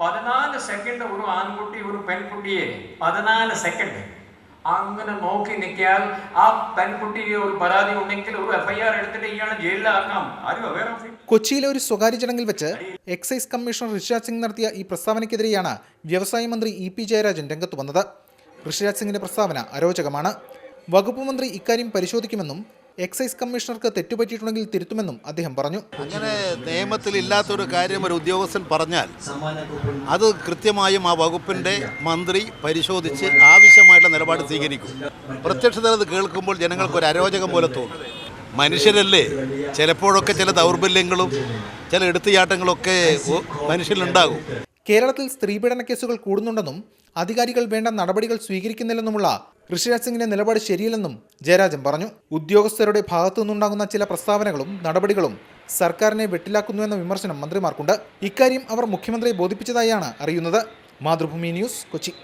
പതിനാല് സെക്കൻഡ് ഒരു ആൺകുട്ടി ഒരു പെൺകുട്ടിയെ പതിനാല് സെക്കൻഡ് അങ്ങനെ നോക്കി നിൽക്കിയാൽ ആ പെൺകുട്ടിയെ ഒരു പരാതി ഉണ്ടെങ്കിൽ ഒരു എഫ്ഐആർ എടുത്തിട്ട് ഇയാളെ ജയിലിലാക്കാം. കൊച്ചിയിലെ ഒരു സ്വകാര്യ ചടങ്ങിൽ വെച്ച് എക്സൈസ് കമ്മീഷണർ ഋഷിരാജ് സിംഗ് നടത്തിയ ഈ പ്രസ്താവനയ്ക്കെതിരെയാണ് വ്യവസായ മന്ത്രി ഇ പി ജയരാജൻ രംഗത്ത് വന്നത്. ഋഷിരാജ് സിംഗിന്റെ പ്രസ്താവന അരോചകമാണ്. വകുപ്പ് മന്ത്രി ഇക്കാര്യം പരിശോധിക്കുമെന്നും എക്സൈസ് കമ്മീഷണർക്ക് തെറ്റുപറ്റിയിട്ടുണ്ടെങ്കിൽ തിരുത്തുമെന്നും അദ്ദേഹം പറഞ്ഞു. അങ്ങനെ നിയമത്തിൽ ഇല്ലാത്തൊരു കാര്യം ഒരു ഉദ്യോഗസ്ഥൻ പറഞ്ഞാൽ അത് കൃത്യമായും ആ വകുപ്പിന്റെ മന്ത്രി പരിശോധിച്ച് ആവശ്യമായിട്ടുള്ള നിലപാട് സ്വീകരിക്കും. പ്രത്യക്ഷത്തിൽ അത് കേൾക്കുമ്പോൾ ജനങ്ങൾക്ക് ഒരു അരോചകം പോലെ തോന്നും. മനുഷ്യരല്ലേ? ചിലപ്പോഴൊക്കെ ചില ദൗർബല്യങ്ങളും ചില എടുത്തുചാട്ടങ്ങളൊക്കെ മനുഷ്യരിലുണ്ടാകും കേരളത്തിൽ സ്ത്രീപീഡന കേസുകൾ കൂടുന്നുണ്ടെന്നും അധികാരികൾ വേണ്ട നടപടികൾ സ്വീകരിക്കുന്നില്ലെന്നുമുള്ള ഋഷിരാജ് സിംഗിന്റെ നിലപാട് ശരിയല്ലെന്നും ജയരാജൻ പറഞ്ഞു. ഉദ്യോഗസ്ഥരുടെ ഭാഗത്തു നിന്നുണ്ടാകുന്ന ചില പ്രസ്താവനകളും നടപടികളും സർക്കാരിനെ വെട്ടിലാക്കുന്നുവെന്ന വിമർശനം മന്ത്രിമാർക്കുണ്ട്. ഇക്കാര്യം അവർ മുഖ്യമന്ത്രിയെ ബോധിപ്പിച്ചതായാണ് അറിയുന്നത്. മാതൃഭൂമി ന്യൂസ് കൊച്ചി.